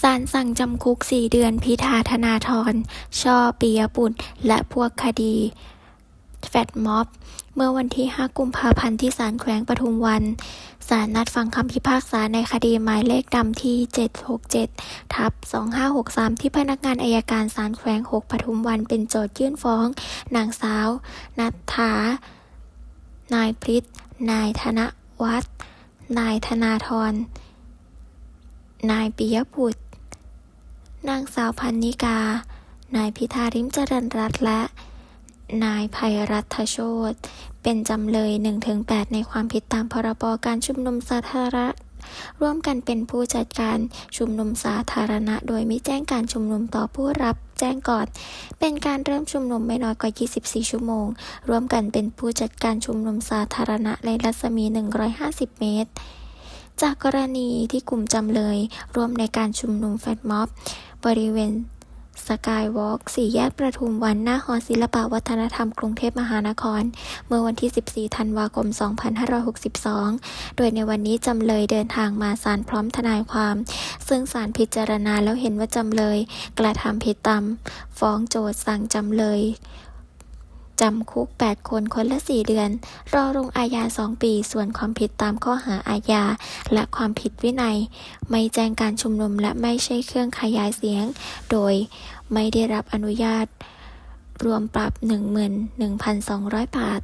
ศาลสั่งจำคุก 4 เดือนพิธาธนาธร ช่อปิยบุตร และพวกคดีแฟดม็อบ เมื่อวันที่ 5 กุมภาพันธ์ที่ศาลแขวงปทุมวัน ศาลนัดฟังคำพิพากษาในคดีหมายเลขดำที่ 767 ทับ 2563 ที่พนักงานอายการศาลแขวง 6 ปทุมวันเป็นโจทยื่นฟ้อง นางสาว นัทธา นายพริษนายธนวัฒน์นายธนาธร นายปิยบุตร นางสาวพันนิกา นายพิธาริมเจริญรัตน์และ นายภัยรัฐโชตเป็นจำเลย 1-8 ในความผิดตามพรบการชุมนุมสาธารณะร่วมกันเป็นผู้จัดการชุมนุมสาธารณะ โดยไม่แจ้งการชุมนุมต่อผู้รับแจ้งก่อน เป็นการเริ่มชุมนุมไม่น้อยกว่า 24 ชั่วโมง ร่วมกันเป็นผู้จัดการชุมนุมสาธารณะในรัศมี 150 เมตร จากกรณีที่กลุ่มจำเลยร่วมในการชุมนุมแฟลตม็อบบริเวณสกายวอล์กสี่แยกประทุมวันหน้าหอศิลปวัฒนธรรมกรุงเทพมหานคร เมื่อวันที่ 14 ธันวาคม 2562 โดยในวันนี้จำเลยเดินทางมาศาลพร้อมทนายความ ซึ่งศาลพิจารณาแล้วเห็นว่าจำเลย กระทำผิดตามฟ้องโจทก์สั่งจำเลย จำคุก 8 คนคนละ 4 เดือน รอลงอาญา 2 ปี ส่วนความผิดตามข้อหาอาญา และความผิดวินัย ไม่แจ้งการชุมนุมและไม่ใช่เครื่องขยายเสียง โดยไม่ได้รับอนุญาต รวมปรับ 11,200 บาท